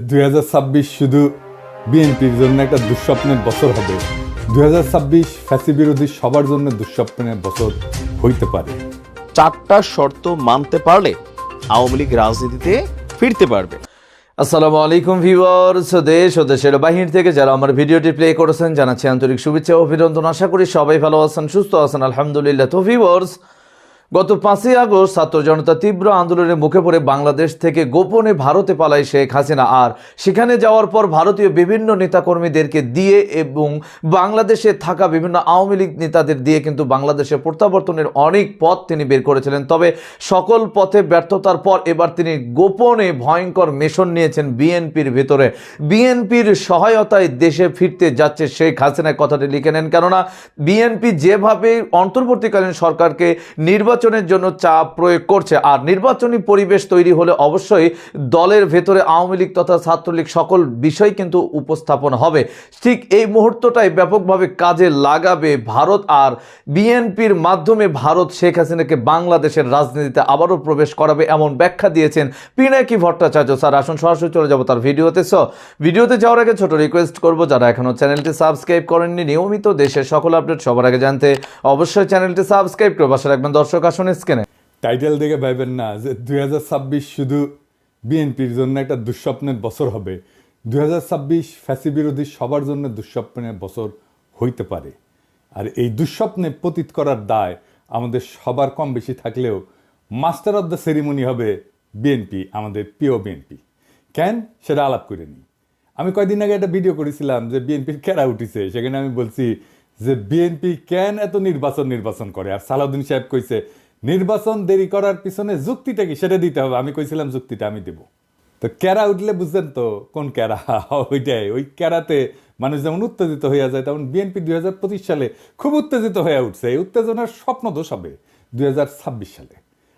দুই শুধু বিএনপির জন্য একটা দুঃস্বপ্নের বছর হবে। দুই হাজার ছাব্বিশ ফ্যাসি বিরোধী সবার জন্য দুঃস্বপ্নের বছর হইতে পারে। চারটা শর্ত মানতে পারলে আওয়ামী লীগ রাজনীতিতে ফিরতে পারবে। আসসালামু আলাইকুম ভিউয়ার্স দেশ ও দেশের বাহির থেকে যারা আমার ভিডিওটি প্লে করেছেন জানাচ্ছি আন্তরিক শুভেচ্ছা ও অভিনন্দন। আশা করি সবাই ভালো আছেন সুস্থ আছেন। আলহামদুলিল্লাহ। তো ভিউয়ার্স গত পাঁচই আগস্ট ছাত্র জনতা তীব্র আন্দোলনের মুখে পড়ে বাংলাদেশ থেকে গোপনে ভারতে পালায় শেখ হাসিনা। আর সেখানে যাওয়ার পর ভারতীয় বিভিন্ন নেতাকর্মীদেরকে দিয়ে এবং বাংলাদেশে থাকা বিভিন্ন আওয়ামী লীগ নেতাদের দিয়ে কিন্তু বাংলাদেশে প্রত্যাবর্তনের অনেক পথ তিনি বের করেছিলেন। তবে সকল পথে ব্যর্থতার পর এবার তিনি গোপনে ভয়ঙ্কর মিশন নিয়েছেন বিএনপির ভেতরে। বিএনপির সহায়তায় দেশে ফিরতে যাচ্ছে শেখ হাসিনা, কথাটি লিখে নেন। কেননা বিএনপি যেভাবে অন্তর্বর্তীকালীন সরকারকে নির্বাচনের জন্য চাপ প্রয়োগ করছে। আর নির্বাচনী পরিবেশ তৈরি হলে অবশ্যই দলের ভেতরে আওয়ামী লীগ তথা ছাত্রলীগ সকল বিষয় কিন্তু উপস্থাপন হবে। ঠিক এই মুহূর্তটাই ব্যাপকভাবে কাজে লাগাবে ভারত। আর বিএনপির মাধ্যমে ভারত শেখ হাসিনাকে বাংলাদেশের রাজনীতিতে আবারও প্রবেশ করাবে এমন ব্যাখ্যা দিয়েছেন পিনাকি ভট্টাচার্য। স্যার, আসুন সরাসরি চলে যাব তার ভিডিওতে। সো ভিডিওতে যাওয়ার আগে ছোট রিকোয়েস্ট করব, যারা এখনও চ্যানেলটি সাবস্ক্রাইব করেননি, নিয়মিত দেশের সকল আপডেট সবার আগে জানতে অবশ্যই চ্যানেলটি সাবস্ক্রাইব করে বাসা রাখবেন। দর্শক আসুন স্ক্রিনে। টাইটেল দেখে ভাইবেন না যে দুই হাজার ছাব্বিশ শুধু বিএনপির জন্য একটা দুঃস্বপ্নের বছর হবে। দুই হাজার ছাব্বিশ ফ্যাসি বিরোধী সবার জন্য দুঃস্বপ্নের বছর হইতে পারে। আর এই দুঃস্বপ্নে পতিত করার দায় আমাদের সবার কম বেশি থাকলেও মাস্টার অফ দ্য সেরিমনি হবে বিএনপি, আমাদের প্রিয় বিএনপি। কেন? সেটা আলাপ করে নিই। আমি কয়দিন আগে একটা ভিডিও করেছিলাম যে বিএনপির কেরা উঠিছে, সেখানে আমি বলছি যে বিএনপি কেন এত নির্বাচন নির্বাচন করে? আর সালাউদ্দিন সাহেব কইছে, নির্বাচন দেরি করার পিছনে যুক্তিটা কি? সেটা দিতে হবে। আমি কইছিলাম, যুক্তিটা আমি দেব। তো ক্যারা উঠলে বুঝলেন তো কোন ক্যারা ওইটাই। ওই ক্যারাতে মানুষ যেমন উত্তেজিত হইয়া যায়, তেমন বিএনপি দুই হাজার পঁচিশ সালে খুব উত্তেজিত হয়ে উঠছে। এই উত্তেজনার স্বপ্ন দোষ হবে দুই হাজার ছাব্বিশ সালে।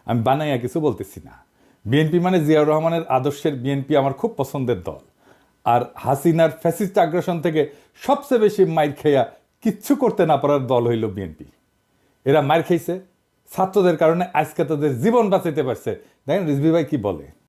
আমি বানাইয়া কিছু বলতেছি না। বিএনপি মানে জিয়াউর রহমানের আদর্শের বিএনপি আমার খুব পছন্দের দল। আর হাসিনার ফ্যাসিস্ট আগ্রাসন থেকে সবচেয়ে বেশি মাইর খেয়া কিচ্ছু করতে না পারার দল হইল বিএনপি। এরা মার খেয়েছে ছাত্রদের কারণে আজকে তাদের জীবন বাঁচাইতে পারছে। দেখেন রিজভি ভাই কি বলে?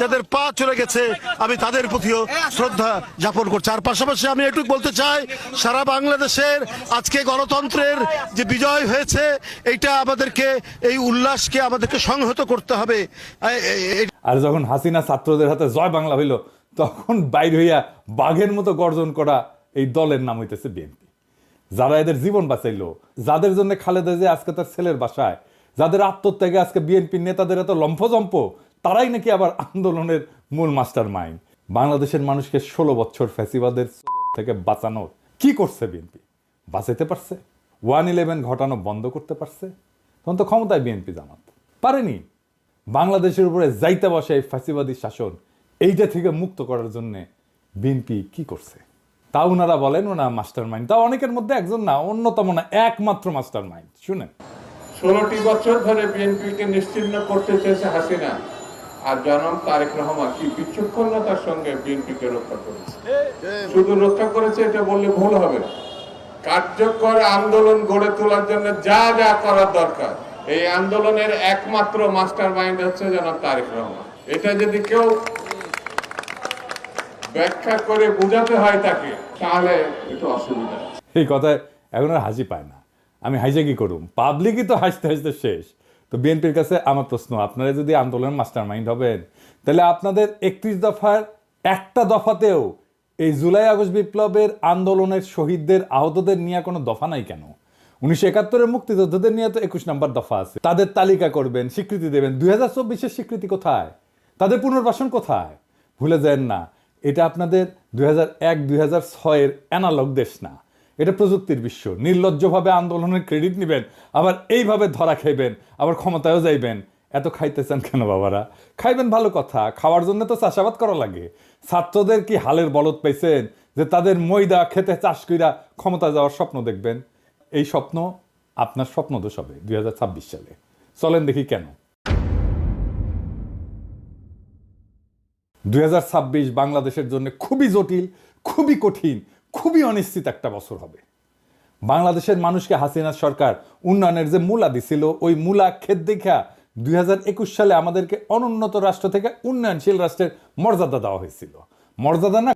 যাদের পা চলে গেছে, আমি তাদের প্রতিও শ্রদ্ধা জ্ঞাপন করছি। আর পাশাপাশি আমি একটু বলতে চাই, সারা বাংলাদেশের আজকে গণতন্ত্রের যে বিজয় হয়েছে, এইটা আমাদেরকে, এই উল্লাসকে আমাদেরকে সংহত করতে হবে। আর যখন হাসিনা ছাত্রদের হাতে জয় বাংলা হইল, তখন বাইর হইয়া বাঘের মতো গর্জন করা এই দলের নাম হইতেছে বিএনপি। যারা এদের জীবন বাঁচাইলো, যাদের জন্য খালেদা যে আজকে তার ছেলের বাসায়, যাদের আত্মত্যাগে আজকে বিএনপির নেতাদের এত লম্ফজম্প তারাই নাকি আবার আন্দোলনের মূল মাস্টার মাইন্ড বাংলাদেশের মানুষকে ষোলো বছর ফ্যাসিবাদের থেকে বাঁচানোর কি করছে বিএনপি? বাঁচাইতে পারছে? ওয়ান ইলেভেন ঘটানো বন্ধ করতে পারছে? তখন তো ক্ষমতায় বিএনপি জামাত। পারেনি। বাংলাদেশের উপরে যাইতে বসে এই ফ্যাসিবাদী শাসন, এইটা থেকে মুক্ত করার জন্য বিএনপি কি করছে? তা ওনারা বলেন ওনা মাস্টার মাইন্ড তা অনেকের মধ্যে একজন না, অন্যতম না, একমাত্র মাস্টার মাইন্ড শুনেন। ষোলোটি বছর ধরে বিএনপিকে নিশ্চিহ্ন করতে চেয়েছে হাসিনা। আর জনাব তারেক রহমান কি বিচক্ষণতার সঙ্গে বিএনপিকে রক্ষা করেছে? শুধু রক্ষা করেছে এটা বললে ভুল হবে। কার্যকর আন্দোলন গড়ে তোলার জন্য যা যা করার দরকার, এই আন্দোলনের একমাত্র মাস্টার মাইন্ড হচ্ছে জনাব তারেক রহমান। এটা যদি কেউ ব্যাখ্যা করে বোঝাতে হয় তাকে, তাহলে একটু অসুবিধা। এই কথায় এখন হাসি পায় না। আমি হাসে কি করুম? পাবলিকই তো হাসতে হাসতে শেষ। তো বিএনপির কাছে আমার প্রশ্ন, আপনারা যদি আন্দোলনের মাস্টার মাইন্ড হবেন, তাহলে আপনাদের একত্রিশ দফার একটা দফাতেও এই জুলাই আগস্ট বিপ্লবের আন্দোলনের শহীদদের, আহতদের নিয়ে কোনো দফা নাই কেন? উনিশশো একাত্তরের মুক্তিযোদ্ধাদের নিয়ে তো একুশ নম্বর দফা আছে। তাদের তালিকা করবেন, স্বীকৃতি দেবেন। দুই হাজার চব্বিশের স্বীকৃতি কোথায়? তাদের পুনর্বাসন কোথায়? ভুলে যান না, এটা আপনাদের দুই হাজার এক, দুই হাজার ছয়ের অ্যানালগ দেশ না। এটা প্রযুক্তির বিশ্ব। নির্লজ্জভাবে আন্দোলনের ক্রেডিট নেবেন, আবার এইভাবে ধরা খাইবেন, আবার ক্ষমতায়ও যাইবেন। এত খাইতেছেন কেন বাবারা? খাইবেন ভালো কথা, খাওয়ার জন্য তো চাষাবাদ করা লাগে। ছাত্রদের কি হালের বলদ পাইছেন যে তাদের ময়দা খেতে চাষ কইরা ক্ষমতা যাওয়ার স্বপ্ন দেখবেন? এই স্বপ্ন আপনার স্বপ্ন দোষ হবে দুই হাজার ছাব্বিশ সালে। চলেন দেখি কেন। দুই হাজার ছাব্বিশ বাংলাদেশের জন্য খুবই জটিল, খুবই কঠিন খুবই অনিশ্চিত একটা বছর হবে। বাংলাদেশের মানুষকে হাসিনা সরকার উন্নয়নের যে মূলা দিছিল, ওই মূলা ক্ষেত দেখা দুই সালে আমাদেরকে অনুন্নত রাষ্ট্র থেকে উন্নয়নশীল রাষ্ট্রের মর্যাদা দেওয়া হয়েছিল। মর্যাদা না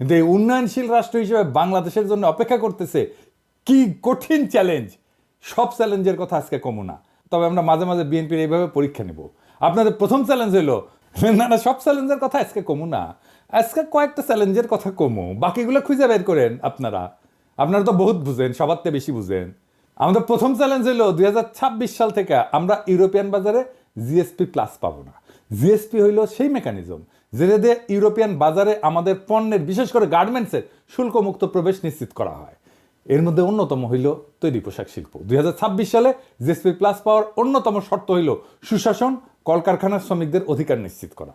কিন্তু এই উন্নয়নশীল রাষ্ট্র হিসেবে বাংলাদেশের জন্য অপেক্ষা করতেছে কি কঠিন চ্যালেঞ্জ সব চ্যালেঞ্জের কথা আজকে কমু না। তবে আমরা মাঝে মাঝে বিএনপির এইভাবে পরীক্ষা নেব। আপনাদের প্রথম চ্যালেঞ্জ হলো না না, সব চ্যালেঞ্জের কথা আজকে কমু না। আজকে কয়েকটা চ্যালেঞ্জের কথা কমো। বাকিগুলো খুঁজে বের করেন আপনারা। আপনারা তো বহুত বুঝেন, সবার থেকে বেশি বুঝেন। আমাদের প্রথম চ্যালেঞ্জ হলো দুই সাল থেকে আমরা ইউরোপিয়ান বাজারে জিএসপি প্লাস পাবো না। জিএসপি হইল সেই মেকানিজম যেটা দিয়ে ইউরোপিয়ান বাজারে আমাদের পণ্যের, বিশেষ করে গার্মেন্টসের শুল্কমুক্ত প্রবেশ নিশ্চিত করা হয়। এর মধ্যে অন্যতম হইল তৈরি পোশাক শিল্প। দুই ছাব্বিশ সালে জিএসপি প্লাস পাওয়ার অন্যতম শর্ত হইল সুশাসন, কলকারখানার শ্রমিকদের অধিকার নিশ্চিত করা।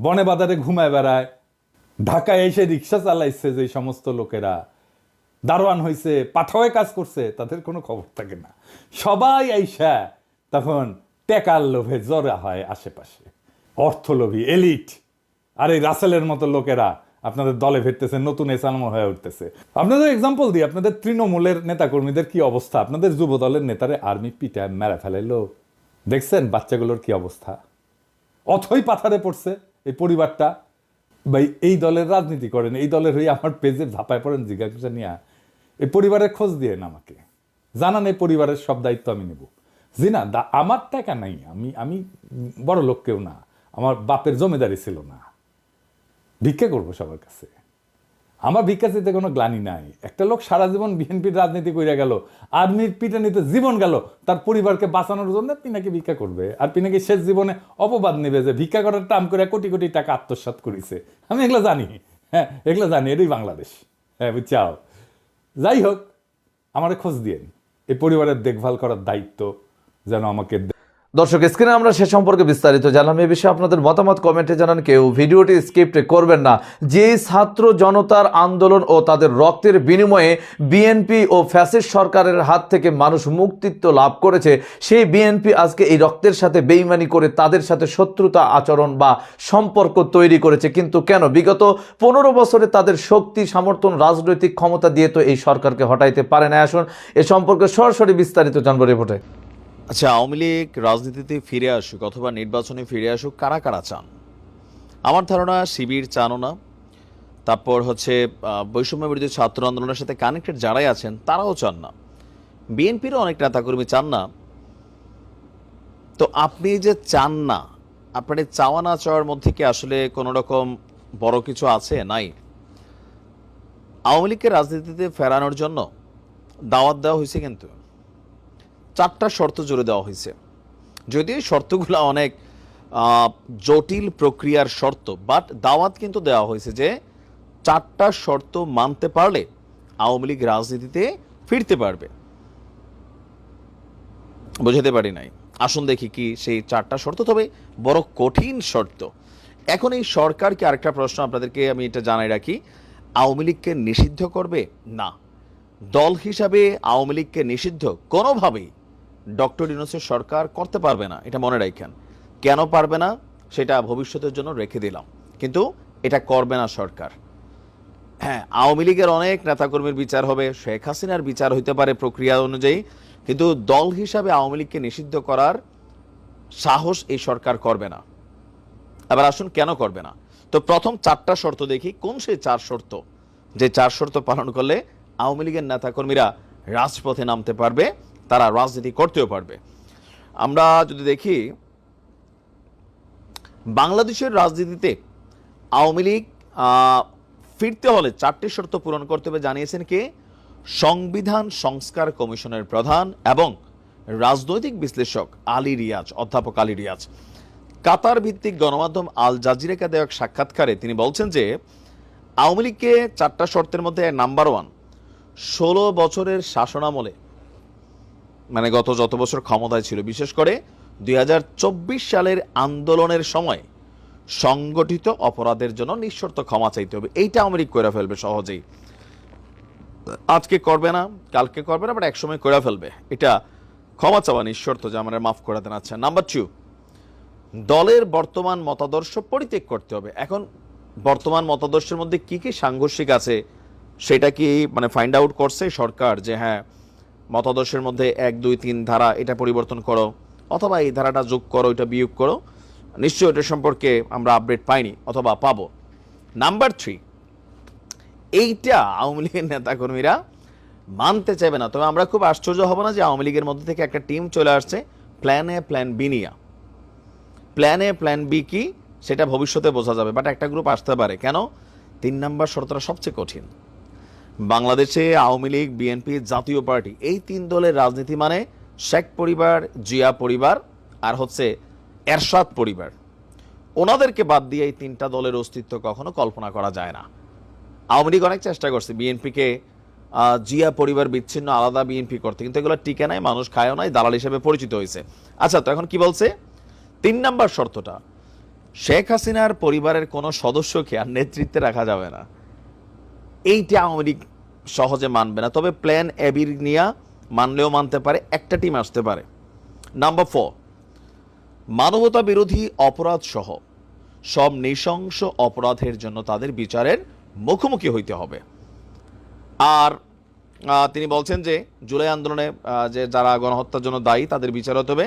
বনে বাজারে ঘুমায় বেড়ায়, ঢাকায় এসে রিক্সা চালাইছে যে সমস্ত লোকেরা। দারোয়ান হয়েছে পাঠাওয়ে কাজ করছে, তাদের কোনো খবর থাকে না। সবাই আইসা তখন টেকার লোভে জড়া হয় আশেপাশে। অর্থলোভী, এলিট। আর এই রাসেলের মতো লোকেরা, আপনাদের দলে ফিরতেছে, নতুন এসালাম হয়ে উঠতেছে। আপনাদের এক্সাম্পল দিই, আপনাদের তৃণমূলের নেতাকর্মীদের কি অবস্থা? আপনাদের যুব দলের নেতারে আর্মি পিটায় মেরা ফেলাইলো। দেখছেন বাচ্চাগুলোর কি অবস্থা? অথই পাথারে পড়ছে। এই পরিবারটা ভাই, এই দলের রাজনীতি করেন, এই দলের হয়ে আমার পেজে ঝাঁপায় পড়েন, জিজ্ঞাসা নিয়ে, এই পরিবারের খোঁজ দিয়েন আমাকে। জানান এই পরিবারের সব দায়িত্ব আমি নেব। জি না, দা- আমার টাকা নাই, আমি আমি বড় লোক কেউ না, আমার বাপের জমিদারি ছিল না। ভিক্ষা করব সবার কাছে। আমার ভিক্ষা চাইতে কোনো গ্লানি নাই। একটা লোক সারা জীবন বিএনপির রাজনীতি কইরা গেল আর্মির পিটানিতে জীবন গেল, তার পরিবারকে বাঁচানোর জন্য পিনাকি ভিক্ষা করবে। আর পিনাকি শেষ জীবনে অপবাদ নেবে যে ভিক্ষা করার টাম করে কোটি কোটি টাকা আত্মসাৎ করেছে। আমি এগুলো জানি। হ্যাঁ এগুলো জানি, এটাই বাংলাদেশ। হ্যাঁ বুঝছাও যাই হোক, আমার খোঁজ দিয়েন। এই পরিবারের দেখভাল করার দায়িত্ব যেন আমাকে দর্শক স্ক্রিনে আমরা সে সম্পর্কে বিস্তারিত জানলাম। এ বিষয়ে আপনাদের মতামত কমেন্টে জানান কেউ। ভিডিওটি স্কিপ্ট করবেন না। যে ছাত্র জনতার আন্দোলন ও তাদের রক্তের বিনিময়ে বিএনপি ও ফ্যাসিস্ট সরকারের হাত থেকে মানুষ মুক্তিত্ব লাভ করেছে, সেই বিএনপি আজকে এই রক্তের সাথে বেইমানি করে তাদের সাথে শত্রুতা আচরণ বা সম্পর্ক তৈরি করেছে। কিন্তু কেন? বিগত পনেরো বছরে তাদের শক্তি সমর্থন রাজনৈতিক ক্ষমতা দিয়ে তো এই সরকারকে হটাইতে পারে না। আসুন, এ সম্পর্কে সরাসরি বিস্তারিত জানব রিপোর্টে। আচ্ছা আওয়ামী লীগ রাজনীতিতে ফিরে আসুক অথবা নির্বাচনে ফিরে আসুক, কারা কারা চান? আমার ধারণা শিবির চানও না। তারপর হচ্ছে বৈষম্য বিরোধী ছাত্র আন্দোলনের সাথে কানেক্টেড যারাই আছেন, তারাও চান না। বিএনপিরও অনেক নেতাকর্মী চান না। তো আপনি যে চান না, আপনার চাওয়া না চাওয়ার মধ্যে কি আসলে কোনো রকম বড় কিছু আছে? নাই। আওয়ামী লীগকে রাজনীতিতে ফেরানোর জন্য দাওয়াত দেওয়া হয়েছে কিন্তু। চারটা শর্ত জুড়ে দেওয়া হয়েছে। যদিও এই শর্তগুলো অনেক জটিল প্রক্রিয়ার শর্ত বাট দাওয়াত কিন্তু দেওয়া হয়েছে যে চারটা শর্ত মানতে পারলে আওয়ামী লীগ রাজনীতিতে ফিরতে পারবে। বুঝাতে পারি নাই। আসুন দেখি কি সেই চারটা শর্ত, তবে বড় কঠিন শর্ত। এখন এই সরকারকে আরেকটা প্রশ্ন আপনাদেরকে আমি এটা জানাই রাখি, আওয়ামী লীগকে নিষিদ্ধ করবে? না। দল হিসাবে আওয়ামী লীগকে নিষিদ্ধ কোনোভাবেই ডক্টর ইউনুসের সরকার করতে পারবে না, এটা মনে রাখেন। কেন পারবে না? সেটা ভবিষ্যতের জন্য রেখে দিলাম। কিন্তু এটা করবে না সরকার। হ্যাঁ আওয়ামী লীগের অনেক নেতাকর্মীর বিচার হবে, শেখ হাসিনার বিচার হইতে পারে প্রক্রিয়া অনুযায়ী, কিন্তু দল হিসাবে আওয়ামী লীগকে নিষিদ্ধ করার সাহস এই সরকার করবে না। এবার আসুন, কেন করবে না? তো প্রথম চারটা শর্ত দেখি, কোন সেই চার শর্ত? যে চার শর্ত পালন করলে আওয়ামী লীগের নেতাকর্মীরা রাজপথে নামতে পারবে তারা রাজনীতি করতেও পারবে। আমরা যদি দেখি, বাংলাদেশের রাজনীতিতে আওয়ামী লীগ ফিরতে হলে চারটি শর্ত পূরণ করতে হবে জানিয়েছেন কে? সংবিধান সংস্কার কমিশনের প্রধান এবং রাজনৈতিক বিশ্লেষক আলী রিয়াজ, অধ্যাপক আলী রিয়াজ। কাতার ভিত্তিক গণমাধ্যম আল জাজিরাকে দেওয়া এক সাক্ষাৎকারে তিনি বলছেন যে, আওয়ামী লীগকে চারটা শর্তের মধ্যে নাম্বার ওয়ান ষোলো বছরের শাসনামলে মানে গত যত বছর ক্ষমতায় ছিল, বিশেষ করে দুই হাজার চব্বিশ সালের আন্দোলনের সময় সংগঠিত অপরাধের জন্য নিঃশর্ত ক্ষমা চাইতে হবে। এইটা লীগ করে ফেলবে সহজেই। আজকে করবে না, কালকে করবে না বাট একসময় করে ফেলবে। এটা ক্ষমা চাওয়া নিঃশর্ত, যে আমরা মাফ করে দেন। আচ্ছা নাম্বার টু দলের বর্তমান মতাদর্শ পরিত্যাগ করতে হবে। এখন বর্তমান মতাদর্শের মধ্যে কি কি সাংঘর্ষিক আছে, সেটা কি মানে ফাইন্ড আউট করছে সরকার যে হ্যাঁ মতাদর্শের মধ্যে এক, দুই, তিন ধারা এটা পরিবর্তন করো, অথবা এই ধারাটা যোগ করো, এটা বিয়োগ করো, নিশ্চয়ই এটা সম্পর্কে আমরা আপডেট পাইনি অথবা পাবো। নাম্বার থ্রি এইটা আওয়ামী লীগের নেতাকর্মীরা মানতে চাইবে না। তবে আমরা খুব আশ্চর্য হব না যে আওয়ামী লীগের মধ্যে থেকে একটা টিম চলে আসছে প্ল্যান এ প্ল্যান বি নিয়ে। প্ল্যান এ প্ল্যান বি কি? সেটা ভবিষ্যতে বোঝা যাবে বাট একটা গ্রুপ আসতে পারে। কেন? তিন নাম্বার শর্তটা সবচেয়ে কঠিন। বাংলাদেশে আওয়ামী লীগ, বিএনপি জাতীয় পার্টি, এই তিন দলের রাজনীতি মানে শেখ পরিবার, জিয়া পরিবার আর হচ্ছে এরশাদ পরিবার। ওনাদেরকে বাদ দিয়ে এই তিনটা দলের অস্তিত্ব কখনো কল্পনা করা যায় না। আওয়ামী লীগ অনেক চেষ্টা করছে বিএনপিকে জিয়া পরিবার বিচ্ছিন্ন আলাদা বিএনপি করতে, কিন্তু এগুলো টিকে নাই, মানুষ খায়ও নাই, দালাল হিসেবে পরিচিত হয়েছে। আচ্ছা তো এখন কি বলছে? তিন নাম্বার শর্তটা, শেখ হাসিনার পরিবারের কোনো সদস্যকে আর নেতৃত্বে রাখা যাবে না। এইটা আওয়ামী লীগ সহজে মানবে না। তবে প্ল্যান এবির নিয়ে মানলেও মানতে পারে, একটা টিম আসতে পারে। নাম্বার ফোর মানবতা বিরোধী অপরাধ সহ সব নৃশংস অপরাধের জন্য তাদের বিচারের মুখোমুখি হইতে হবে। আর তিনি বলছেন যে, জুলাই আন্দোলনে যে যারা গণহত্যার জন্য দায়ী, তাদের বিচার হতে হবে।